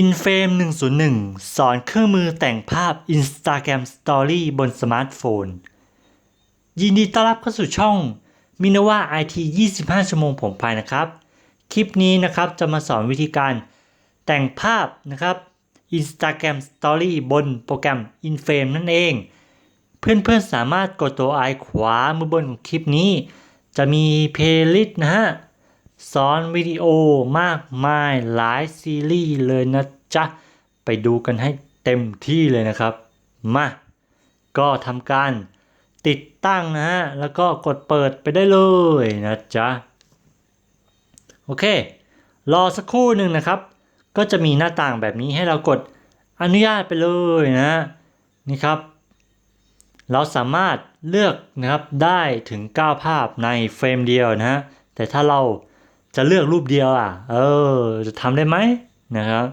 InFrame 101 สอนเครื่องมือแต่งภาพ Instagram Story บนสมาร์ทโฟน ยินดีต้อนรับเข้าสู่ช่องมินว่า IT 25 ชั่วโมงผมภายนะครับ คลิปนี้นะครับจะมาสอนวิธีการแต่งภาพนะครับ Instagram Story บนโปรแกรม InFrame นั่นเอง เพื่อนๆสามารถกดตัวไอขวามือบนของคลิปนี้ จะมีเพลย์ลิสต์นะฮะ สอนวิดีโอมากมายหลายซีรีส์เลยนะจ๊ะ ไปดูกันให้เต็มที่เลยนะครับ มา ก็ทำการติดตั้งนะฮะ แล้วก็กดเปิดไปได้เลยนะจ๊ะ โอเค รอสักครู่หนึ่งนะครับ ก็จะมีหน้าต่างแบบนี้ให้เรากดอนุญาตไปเลยนะนี่ครับ เราสามารถเลือกนะครับได้ถึง 9 ภาพในเฟรมเดียวนะฮะแต่ถ้าเรา จะเลือกรูปเดียวอะ เออ จะทำได้ไหมนะครับ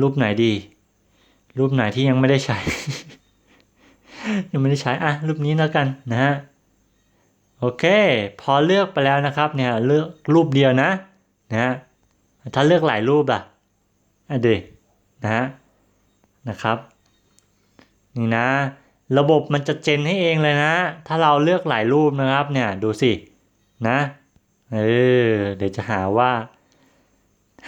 รูปไหนดี รูปไหนที่ยังไม่ได้ใช้ ยังไม่ได้ใช้ อะ รูปนี้แล้วกันนะฮะ โอเค พอเลือกไปแล้วนะครับ เนี่ย เลือกรูปเดียวนะนะฮะ ถ้าเลือกหลายรูปล่ะอะเดนะฮะ นะครับ นี่นะ ระบบมันจะเจนให้เองเลยนะ ถ้าเราเลือกหลายรูปนะครับ เนี่ย ดูสิ นะ เออเดี๋ยวจะหาว่า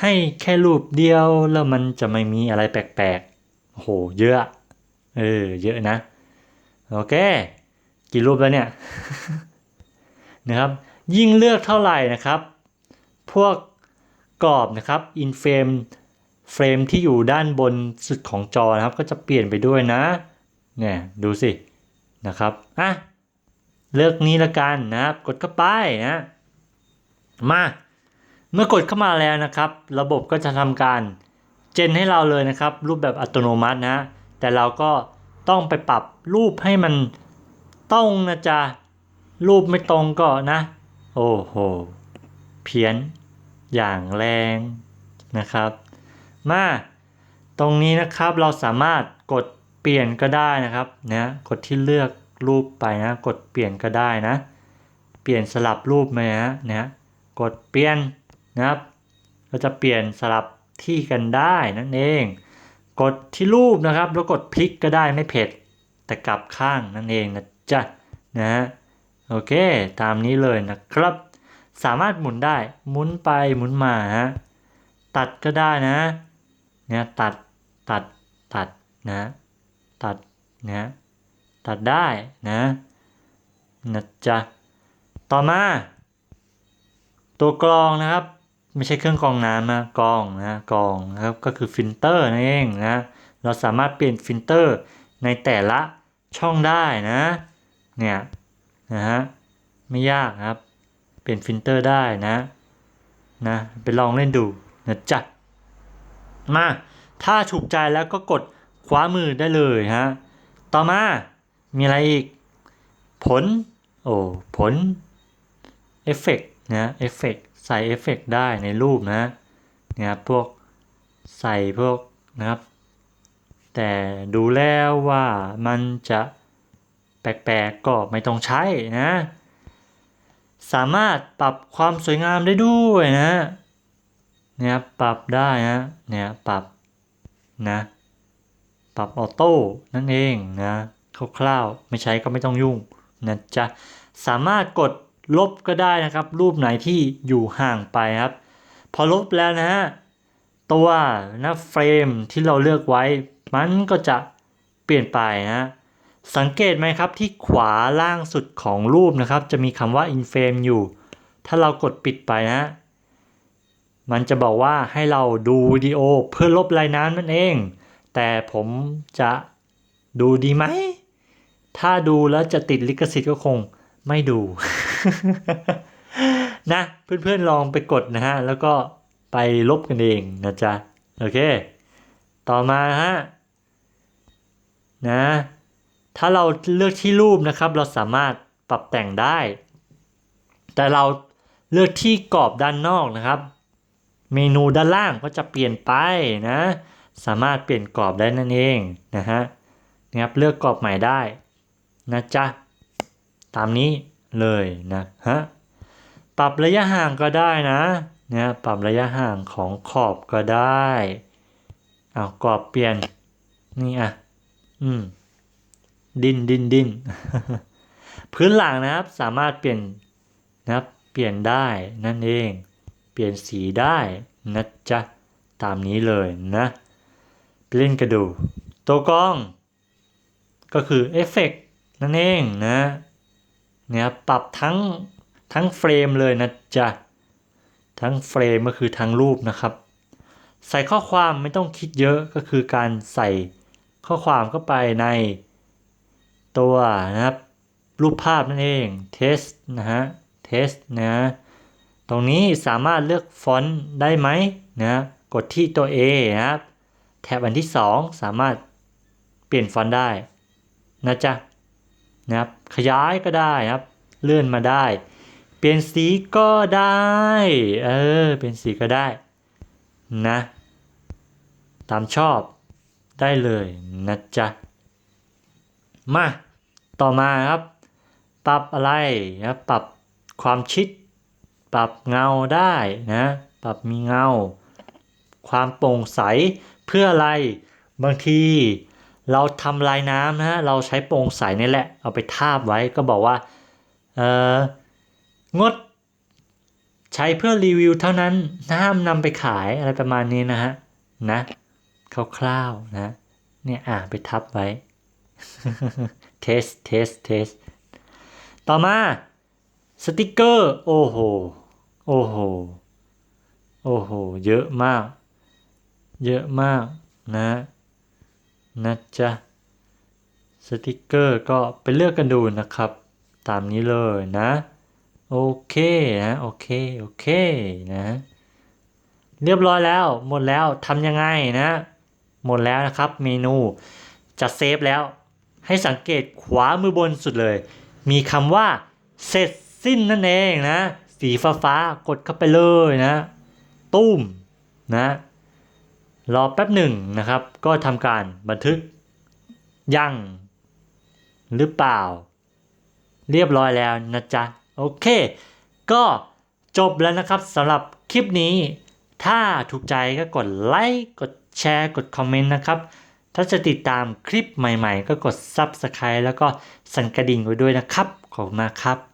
ให้แค่รูปเดียวแล้วมันจะไม่มีอะไรแปลกๆโอ้โหเยอะ เออ เยอะนะ โอเค กี่รูปแล้วเนี่ย นะครับ ยิ่งเลือกเท่าไหร่นะครับ พวกกรอบนะครับอินเฟรมเฟรมที่อยู่ด้านบนสุดของจอนะครับ ก็จะเปลี่ยนไปด้วยนะ เนี่ยดูสินะครับ อะ เลือกนี้ละกันนะครับ กดเข้าไปนะ มา เมื่อกดเข้ามาแล้วนะครับ ระบบก็จะทำการเจนให้เราเลยนะครับ รูปแบบอัตโนมัตินะแต่เราก็ต้องไปปรับรูปให้มันตรงนะจ๊ะรูปไม่ตรงก็นะ โอ้โห เพี้ยนอย่างแรงนะครับ มาตรงนี้นะครับเราสามารถกดเปลี่ยนก็ได้นะครับนะกดที่เลือกรูปไปนะ กดเปลี่ยนก็ได้นะ เปลี่ยนสลับรูปไหมนะนะ กดเปลี่ยนนะครับก็จะเปลี่ยนสลับที่กันได้นั่นเอง กดที่รูปนะครับ แล้วกดพลิกก็ได้ไม่เผ็ด แต่กลับข้างนั่นเองนะจ๊ะนะฮะโอเค ตามนี้เลยนะครับ สามารถหมุนได้หมุนไปหมุนมาฮะตัดก็ได้นะเนี่ยตัดตัดตัดนะตัดนะตัดได้นะนะจ๊ะต่อมา ตัวกรองนะครับ ไม่ใช่เครื่องกรองน้ำนะกรองนะกรองนะครับก็คือฟิลเตอร์นั่นเองนะเราสามารถเปลี่ยนฟิลเตอร์ในแต่ละช่องได้นะเนี่ยนะฮะไม่ยากครับ เปลี่ยนฟิลเตอร์ได้นะนะไปลองเล่นดูนะจ๊ะมาถ้าถูกใจแล้วก็กดคว้ามือได้เลยฮะต่อมามีอะไรอีก ผล โอ้ ผล เอฟเฟก นะเอฟเฟกใส่เอฟเฟกได้ในรูปนะเนี่ยพวกใส่พวกนะครับ แต่ดูแล้วว่ามันจะแปลกๆก็ไม่ต้องใช้นะ สามารถปรับความสวยงามได้ด้วยนะเนี่ยปรับได้นะเนี่ยปรับนะปรับออโต้นั่นเองนะคร่าวๆไม่ใช้ก็ไม่ต้องยุ่งนะจ๊ะสามารถกด ลบก็ได้นะครับ รูปไหนที่อยู่ห่างไปครับ พอลบแล้วนะฮะตัวนะเฟรมที่เราเลือกไว้ มันก็จะเปลี่ยนไปนะสังเกตไหมครับที่ขวาล่างสุดของรูปนะครับ จะมีคำว่า in frame อยู่ ถ้าเรากดปิดไปนะมันจะบอกว่าให้เราดูวิดีโอเพื่อลบลายน้ำนั่นเอง แต่ผมจะดูดีไหม ถ้าดูแล้วจะติดลิขสิทธิ์ก็คงไม่ดู นะ เพื่อนๆลองไปกดนะฮะ แล้วก็ไปลบกันเองนะจ๊ะ โอเค ต่อมาฮะนะถ้าเราเลือกที่รูปนะครับ เราสามารถปรับแต่งได้ แต่เราเลือกที่กรอบด้านนอกนะครับ เมนูด้านล่างก็จะเปลี่ยนไปนะ สามารถเปลี่ยนกรอบได้นั่นเองนะฮะนะครับเลือกกรอบใหม่ได้นะจ๊ะตามนี้ เลยนะฮะปรับระยะห่างก็ได้นะเนี่ยปรับระยะห่างของขอบก็ได้เอากรอบเปลี่ยนนี่อะอืมดินดินดินพื้นหลังนะครับสามารถเปลี่ยนนะครับเปลี่ยนได้นั่นเอง เปลี่ยนสีได้นะจ๊ะตามนี้เลยนะเล่นกันดูตัวกล้อง ก็คือเอฟเฟกต์นั่นเองนะ เนี่ยปรับทั้งทั้งเฟรมเลยนะจ๊ะทั้งเฟรมก็คือทั้งรูปนะครับ ใส่ข้อความไม่ต้องคิดเยอะก็คือการใส่ข้อความเข้าไปในตัวนะครับ รูปภาพนั่นเอง test นะฮะ test นะ ตรงนี้สามารถเลือกฟอนต์ได้ไหมนะกดที่ตัว A นะครับ แท็บอันที่ 2 สามารถเปลี่ยนฟอนต์ได้นะจ๊ะ นะครับ ขยายก็ได้นะครับ เลื่อนมาได้ เปลี่ยนสีก็ได้ เออ เปลี่ยนสีก็ได้นะ ตามชอบได้เลยนะจ๊ะ มา ต่อมาครับ ปรับอะไรนะปรับความชิด ปรับเงาได้นะ ปรับมีเงา ความโปร่งใสเพื่ออะไร บางที เราทำลายน้ำนะฮะเราใช้โปร่งใสนี่แหละ เอาไปทาบไว้ก็บอกว่าเอองดใช้เพื่อรีวิวเท่านั้นห้ามนำไปขายอะไรประมาณนี้นะฮะนะคร่าวๆนะเนี่ยอ่าไปทับไว้เทสเทสเทสต่อมาสติกเกอร์ โอ้โห โอ้โห โอ้โห เยอะมาก เยอะมากนะ นะจ๊ะ สติกเกอร์ก็ไปเลือกกันดูนะครับ ตามนี้เลยนะ โอเคนะ โอเค โอเคนะ เรียบร้อยแล้ว หมดแล้วทำยังไงนะ หมดแล้วนะครับ เมนูจะเซฟแล้ว ให้สังเกตขวามือบนสุดเลย มีคำว่า เสร็จสิ้นนั่นเองนะ สีฟ้าฟ้าๆกดเข้าไปเลยนะ ตุ้มนะ รอแป๊บหนึ่งนะครับ ก็ทำการบันทึกยังหรือเปล่า เรียบร้อยแล้วนะจ๊ะ โอเค ก็จบแล้วนะครับสำหรับคลิปนี้ ถ้าถูกใจก็กดไลค์กดแชร์กดคอมเมนต์นะครับ ถ้าจะติดตามคลิปใหม่ๆ ก็กด Subscribe แล้วก็สั่นกระดิ่งไว้ด้วยนะครับ ขอบคุณมากครับ